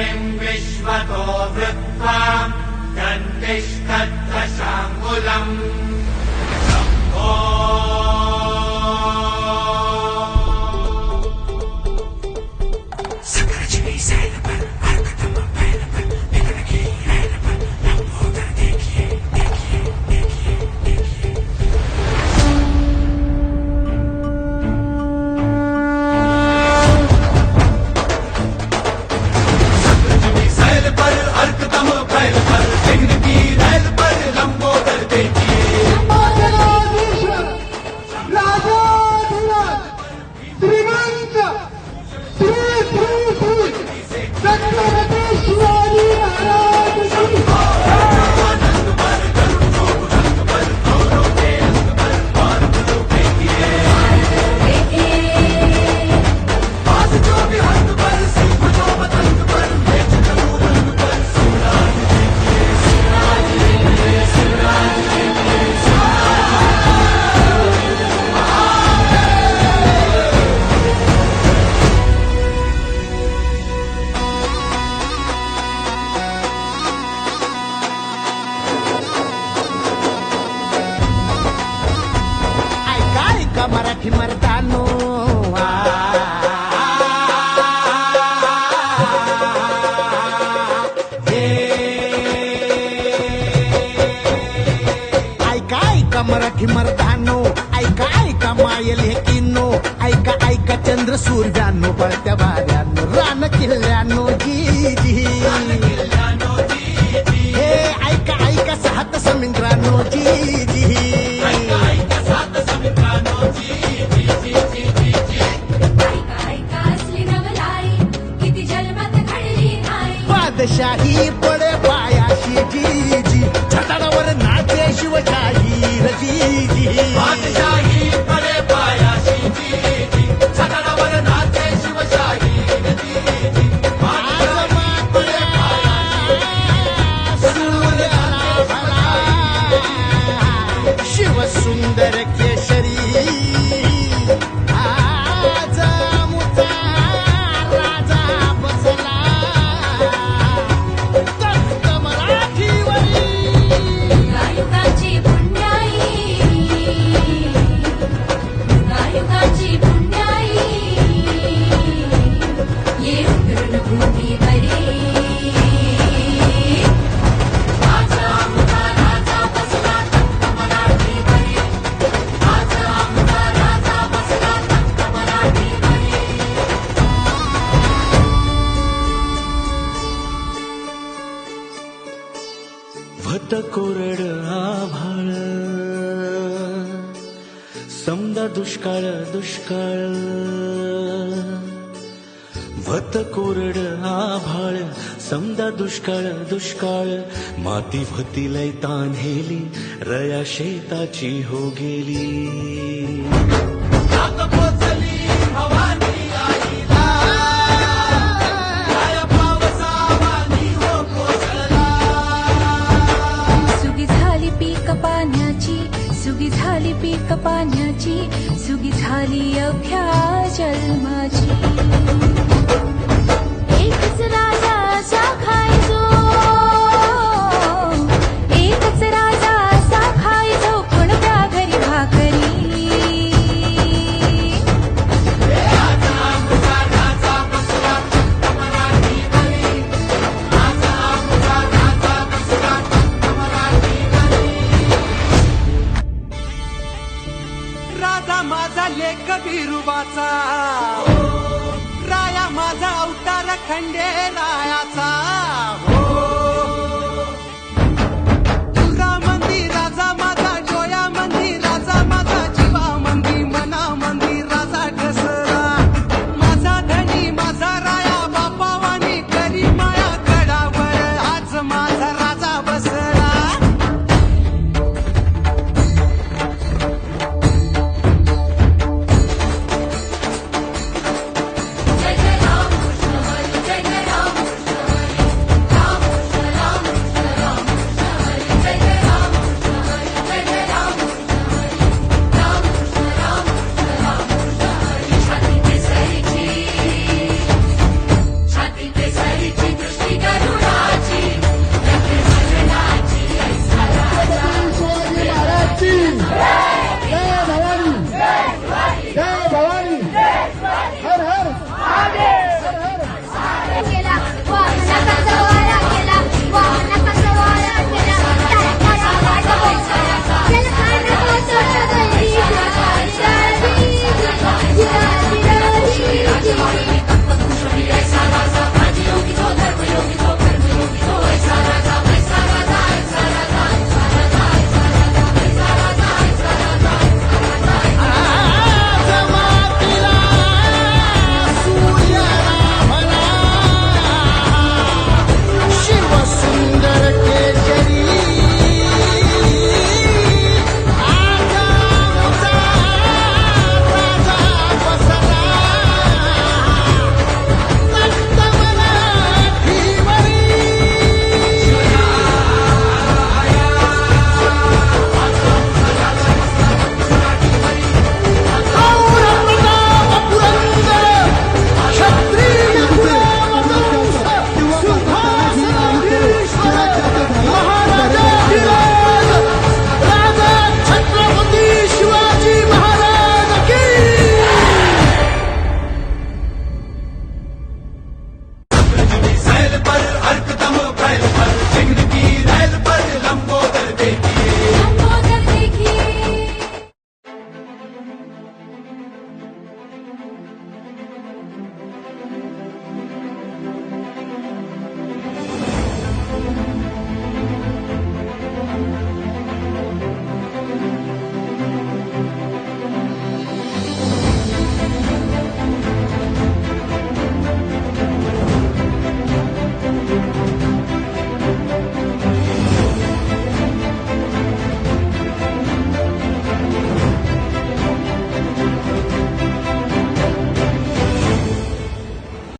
पृथिवीम् विश्वतो वृत्वा श्वतोभृत्वा दन्तिस्तत्रशाङ्कुलम् का मराठी मर्दानो ऐका ऐका मराठी मर्दानो ऐका ऐका मायल हे किन्नो ऐका ऐका चंद्र सूर्यानो पळत्या शिवशाही रजी जी बादशाही पडे पायाशी जी जी सदनावर नाचे शिवशाही आज मात्र सूर्याला भला, शिव सुंदर केशरी. भत कोरड आभाळ. समदा दुष्काळ दुष्काळ. भत कोरड आभाळ समदा दुष्काळ दुष्काळ. माती भती लय तान्हेली रया शेताची हो गेली. झाली अभ्या जन्माची Mandela.